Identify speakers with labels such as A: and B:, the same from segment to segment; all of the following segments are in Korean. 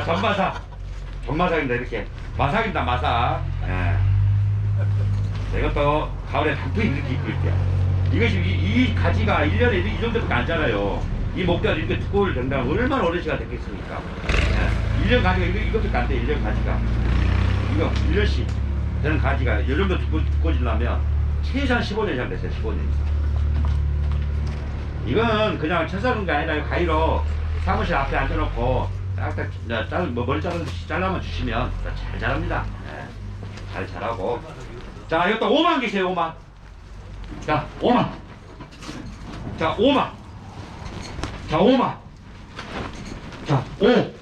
A: 자, 전마사. 전마사입니다, 이렇게. 마사입니다, 마사. 예. 자, 이것도 가을에 단풍이 이렇게 이쁠 때야. 이것이, 이, 이 가지가 1년에 이 정도밖에 안 자라요. 이 목대가 이렇게 두꺼울 된다면 얼마나 오랜 시간 됐겠습니까? 예. 1년 가지가 이거, 이것밖에 안 돼, 1년 가지가. 이거 1년씩 되는 가지가 이 정도 두꺼, 두꺼워지려면 최소한 15년 이상 됐어요, 15년 이상. 이건 그냥 쳐사는 게 아니라 가위로 사무실 앞에 앉아놓고 딱딱 자, 잘, 뭐 머리 자르듯이 잘라만 주시면 잘 자랍니다. 예, 잘 자라고. 자, 이것도 5만 계세요, 5만. 자, 5만. 자, 5만. 자, 5만. 자, 5.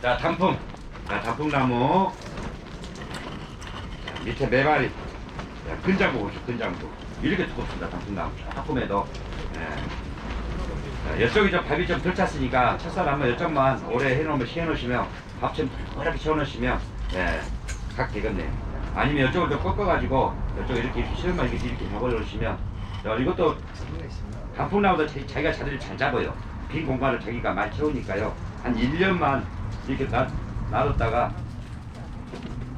A: 자, 단풍. 자, 단풍나무. 자, 밑에 메마리. 자, 근장부 보시죠, 근장부. 이렇게 두껍습니다, 단풍나무. 조금에도. 예. 자, 이쪽이 좀 밥이 좀 덜 찼으니까 첫살 한번 이쪽만 오래 해놓으면 시해놓으시면 밥 좀 이렇게 채워놓으시면 예, 각 되겠네요. 아니면 이쪽을 좀 꺾어가지고 이쪽 이렇게 시험만 이렇게 이렇게 잡아놓으시면 자, 이것도 단풍나무도 자- 자기가 자리를 잘 잡아요. 빈 공간을 자기가 많이 채우니까요. 한 1년만 이렇게 놔, 놔뒀다가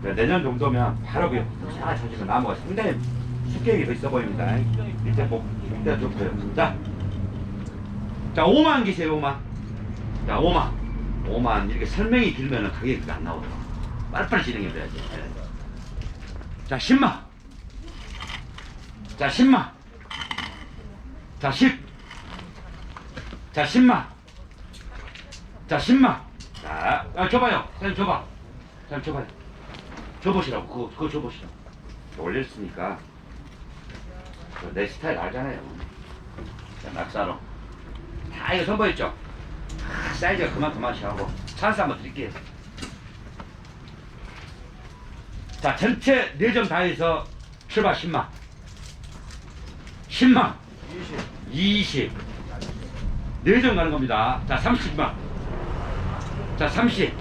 A: 내년 정도면 바로 그싹 쳐지고 나무가 상당히 숙격이 더 있어 보입니다. 밑에 목, 밑에 좋고요. 자, 자 5만 기세요 5만. 자 5만. 5만 이렇게 설명이 길면은 가격이 안 나오더라고. 빨리빨리 진행해 줘야지. 예. 자 10만. 자 10만. 자 10. 자 10만. 자 10만. 자, 아, 줘봐요. 사장님 줘봐. 사장님 줘봐요. 줘보시라고. 그거, 그거 줘보시라고. 올렸으니까. 그내 스타일 알잖아요. 자, 낙사로. 다 이거 선보였죠? 아, 사이즈가 그만큼만씩 하고. 찬스 한번 드릴게요. 자, 전체 4점 다 해서 출발 10만. 10만. 20. 4점 가는 겁니다. 자, 30만. 자, 30.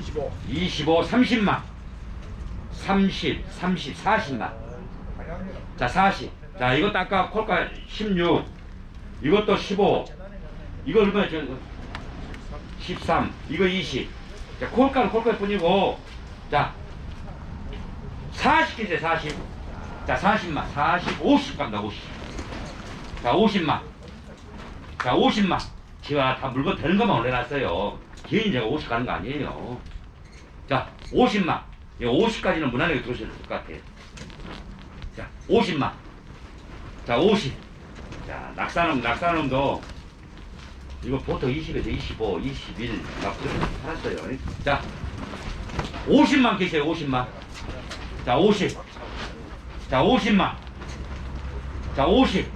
B: 25.
A: 25, 30만. 30, 30, 40만. 자, 40. 자, 이것도 아까 콜가 16. 이것도 15. 이거 얼마야? 저, 13. 이거 20. 자, 콜가는 콜가 뿐이고. 자, 40 기세 40. 자, 40만. 40, 50 간다, 50. 자, 50만. 자, 50만. 제가 다 물건 되는 것만 올려놨어요. 개인 제가 50 가는 거 아니에요. 자, 50만. 이 50까지는 무난하게 들어오셔야 될것 같아요. 자, 50만. 자, 50. 자, 낙사놈, 낙사놈도 이거 보통 20에서 25, 21, 막 그렇게 팔았어요. 자, 50만 계세요, 50만. 자, 50. 자, 50만. 자, 50.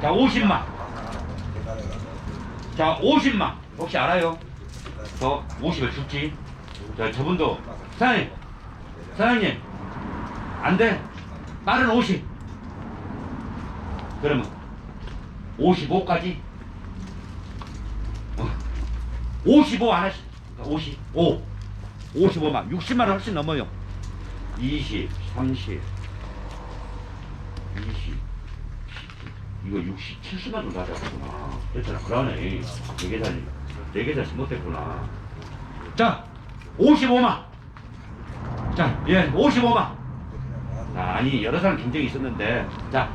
A: 자, 50만. 자, 50만. 혹시 알아요? 저 50을 줄지? 자, 저분도 사장님, 사장님, 안 돼. 빠른 50. 그러면 55까지? 어. 55 하나씩. 55. 55만. 60만 원 훨씬 넘어요. 20, 30, 20. 이거 60, 70만 원 가져갔구나. 그랬잖아. 그러네. 내 계산이, 내 계산 잘못됐구나. 자, 55만. 자, 예, 55만. 자, 아니, 여러 사람 경쟁이 있었는데, 자,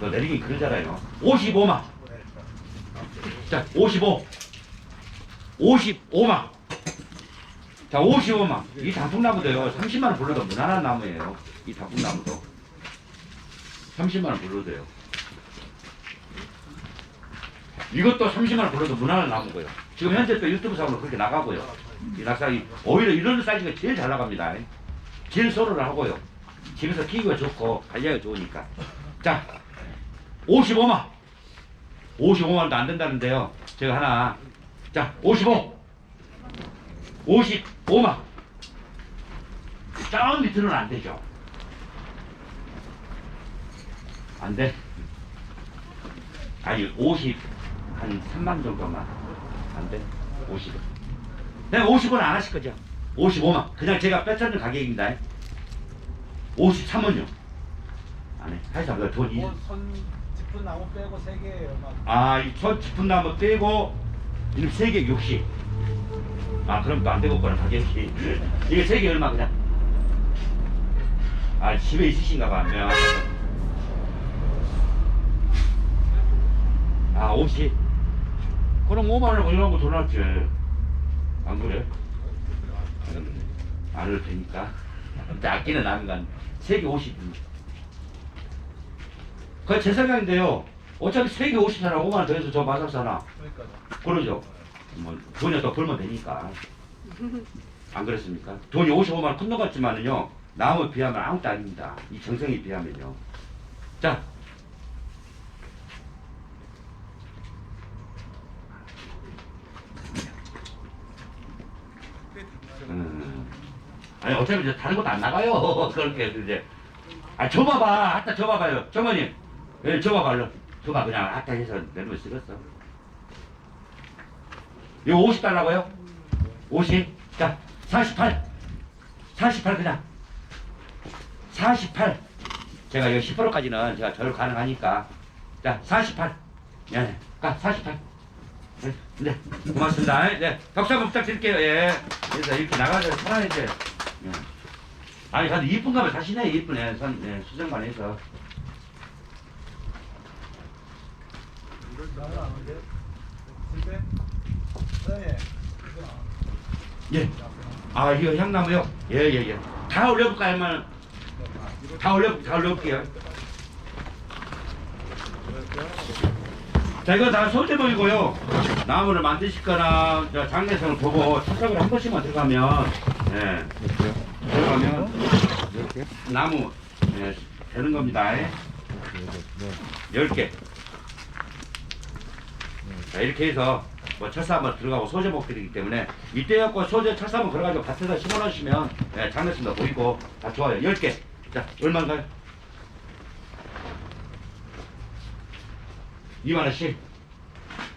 A: 너 내리긴 그러잖아요. 55만. 자, 55. 55만. 자, 55만. 이 단풍나무도요, 30만원 불러도 무난한 나무예요. 이 단풍나무도. 30만원 불러도 돼요. 이것도 30만원 불러도 무난한 나무고요. 지금 현재 또 유튜브 상으로 그렇게 나가고요. 이 낙상이 오히려 이런 사이즈가 제일 잘 나갑니다. 제일 소로를 하고요. 집에서 키우기가 좋고 관리하기가 좋으니까. 자, 55만. 55만도 안 된다는데요. 제가 하나. 자, 55. 55만. 저 밑으로는 안 되죠. 안 돼. 아니, 50, 한 3만 정도만. 안 돼. 50. 네, 50은 안 하실 거죠? 55만. 그냥 제가 빼쳐는 가격입니다. 53원요. 안에 하여튼 그돈 이.
B: 뭐손 짚은 나무 빼고 세 개예요. 막
A: 아, 이첫 짚은 나무 빼고 이름 세개 60. 아, 그럼 또 안 되겠구나 가격이. 이게 세 개 얼마 그냥? 아, 집에 있으신가 봐. 네. 아, 옷이. 그럼 5만 원 이런 거더 낫지. 안 그래? 음, 안 해도 되니까. 근데 아끼는 건 세개 50. 그게 제 생각인데요. 어차피 세개 50사나 5만 원 더해서 저 마삭 사나.
B: 그러니까
A: 그러죠. 뭐 돈이 더 벌면 되니까. 안 그렇습니까? 돈이 55만 원 큰것 같지만은요. 남에 비하면 아무것도 아닙니다. 이 정성에 비하면요. 자. 음. 아니 어차피 이제 다른 것도 안 나가요. 그렇게 이제. 아 줘봐봐. 아따 줘봐봐요. 정원님. 예, 줘봐봐. 얼른. 줘봐 그냥 아따 해서 내놓으면 쓰겠어. 이거 50 달라고요? 50? 자, 48. 48 그냥. 48. 제가 이거 10%까지는 제가 절 가능하니까. 자, 48. 예, 가, 48. 네, 네, 고맙습니다. 네, 박수 부탁드릴게요. 예. 그래서 이렇게 나가서 편안해져. 예. 아니, 근데 이쁜 가면 사시네. 이쁘네. 선, 예, 수정만 해서. 예. 아, 이거 향나무요? 예, 예, 예. 다 올려볼까요? 하면 다 올려, 다 올려볼게요. 자, 이거 다 소재목이고요. 나무를 만드시거나, 저 장례성을 보고 착석을 한 번씩만 들어가면, 예. 들어가면, 나무, 예, 되는 겁니다. 예. 10개. 자, 이렇게 해서, 뭐, 철사 한번 들어가고 소재목들이기 때문에, 이때 갖고 소재 철사 한번 걸어가지고 밭에다 심어 놓으시면, 예, 장례성도 보이고, 다 좋아요. 10개. 자, 얼마인가요? 2만원씩?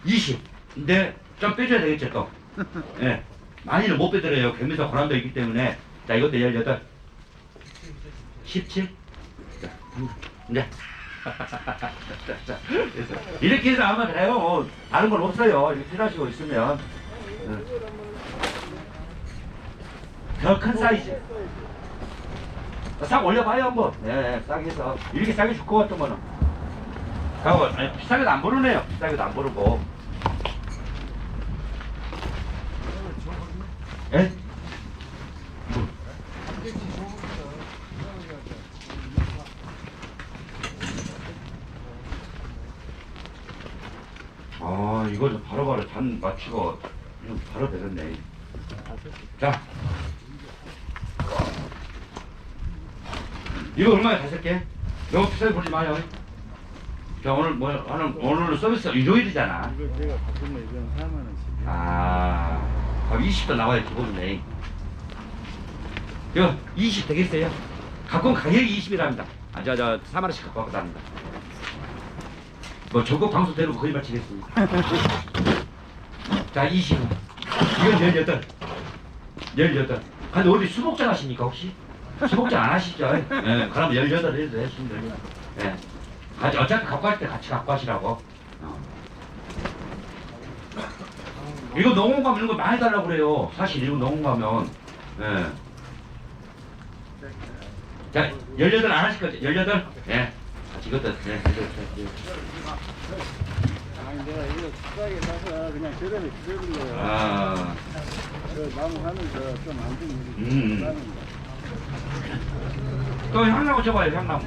A: 20. 근데 좀 빼줘야 되겠죠, 또. 예. 많이는 못 빼드려요. 개미서 고란도 있기 때문에. 자, 이것도 18. 17. 자, 네. 자, 자, 그래서 이렇게 해서 하면 돼요. 뭐, 다른 건 없어요. 이렇게 필요하시고 있으면. 더 큰 사이즈. 싹 올려봐요, 한번. 네, 싹 해서. 이렇게 싸게 줄 것 같으면은. 가고, 아니, 비싸게도 안 부르네요. 비싸게도 안 부르고. 예? 아, 이거 좀 바로바로 잔 맞추고, 이거 바로 되겠네. 자. 이거 얼마에 다섯 개? 너무 비싸게 보지 마요. 자, 오늘 뭐, 하는, 오늘 서비스 일요일이잖아.
C: 이거 제가 바꾸면 이건 4만 원씩.
A: 아, 그럼 20도 나와야 기본이네. 이거 20 되겠어요? 온 가격이 20이랍니다. 아, 저, 저, 4만원씩 갖고 왔답니다. 뭐, 전국 방송 대로 거짓말 치겠습니다. 자, 20. 이건 18. 18. 근데 어디 수목장 하십니까, 혹시? 수목장 안 하시죠? 예, 그럼 18 해도 되십니다. 예. 같이, 어차피 갖고 갈 때 같이 갖고 하시라고. 어. 이거 농원 가면 이런 거 많이 달라고 그래요. 사실 이거 농원 가면. 예. 자, 18 안 하실 거죠? 18? 예. 같이 이것도, 예.
C: 아니 내가 이거 싸게 사서 그냥 저렴에 드리는 거예요.
A: 아,
C: 그 나무 하면서 좀안 좋은 일이
A: 음.
C: 나는 거.
A: 또 향나무 줘봐요, 향나무.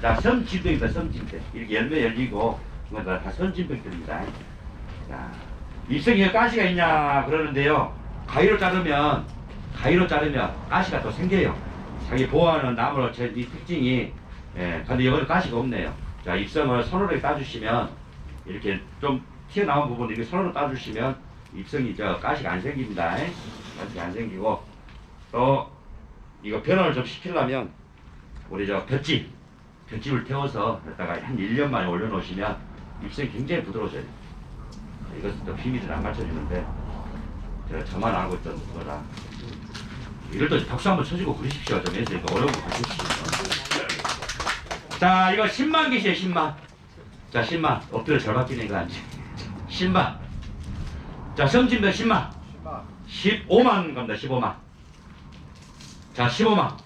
A: 자, 섬진백이다, 섬진백. 이렇게 열매 열리고, 이거 다 섬진백들입니다. 자, 입생에 가시가 있냐, 그러는데요. 가위로 자르면, 가위로 자르면 가시가 또 생겨요. 자기 보호하는 나무로 제, 이 특징이, 예, 근데 이거는 가시가 없네요. 자, 입성을 손으로 따주시면, 이렇게 좀 튀어나온 부분 이렇게 손으로 따주시면, 입성이 저 가시가 안 생깁니다. 가시가 안 생기고, 또, 이거 변화를 좀 시키려면, 우리 저 볏짚, 볏짚을 태워서 갖다가 한 1년 만에 올려놓으시면 입성이 굉장히 부드러워져요. 이것은 또 비밀을 안 맞춰주는데 제가 저만 알고 있던 거라 이럴 때 박수 한번 쳐주고 그러십시오. 좀 해서 이거 어려운 거 가르쳐주시죠 자 이거 10만 개시에요 10만. 자 10만. 엎드려 절박히는 거 아니지 10만. 자 10만
B: 10만.
A: 15만 갑니다 15만 자 15만.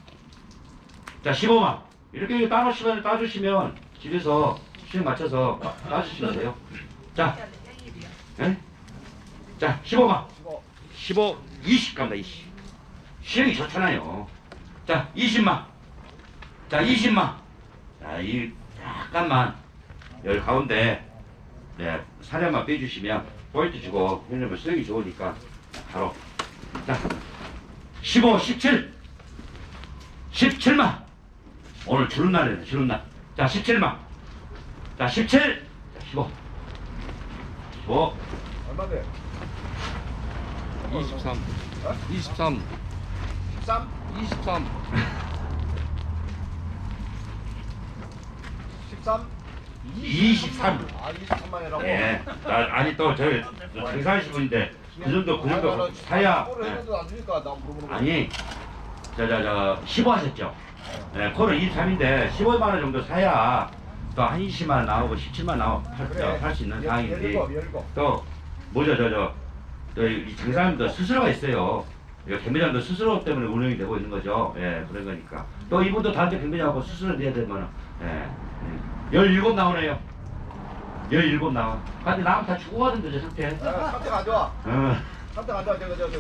A: 자 15만. 이렇게 따주시면 따주시면 집에서 수익 맞춰서 따주시면 돼요. 자. 예? 자 15만.
B: 15
A: 15 20 갑니다 20 수익이 좋잖아요. 자 20만. 자 20만. 자 이 약간만. 여기 가운데. 네 사례만 빼주시면 포인트 주고 왜냐면 수익이 좋으니까 바로. 자 15, 17 17만. 오늘 주는 날이네 주는 날 자 17만. 자 17, 자, 15 15
B: 얼마 돼?
D: 23
B: 어?
D: 23
B: 13
D: 23
B: 13
A: 23
B: 아 23만이라고?
A: 예. 아, 아니 또 저희 장사하신 분인데 그 정도 그 정도 사야.
B: 를
A: 예.
B: 나
A: 아니 저 저 저 15 하셨죠? 예, 코는 23인데 15만 원 정도 사야 또한 20만 나오고 17만 나오고 팔수 있는 상황인데
B: 열일곱 열일곱
A: 또 뭐죠 저저 저 이 장사님도 스스로가 있어요. 이거 경매장도 스스로 때문에 운영이 되고 있는 거죠. 예, 그런 거니까. 또 이분도 다한테 경매장하고 스스로 내야 되면 예. 예. 17 나오네요. 17 나와. 근데 나면 다 주고 가던데 저 상태.
B: 야, 상태 안 좋아
A: 어.
B: 상태 안 좋아 저거 저거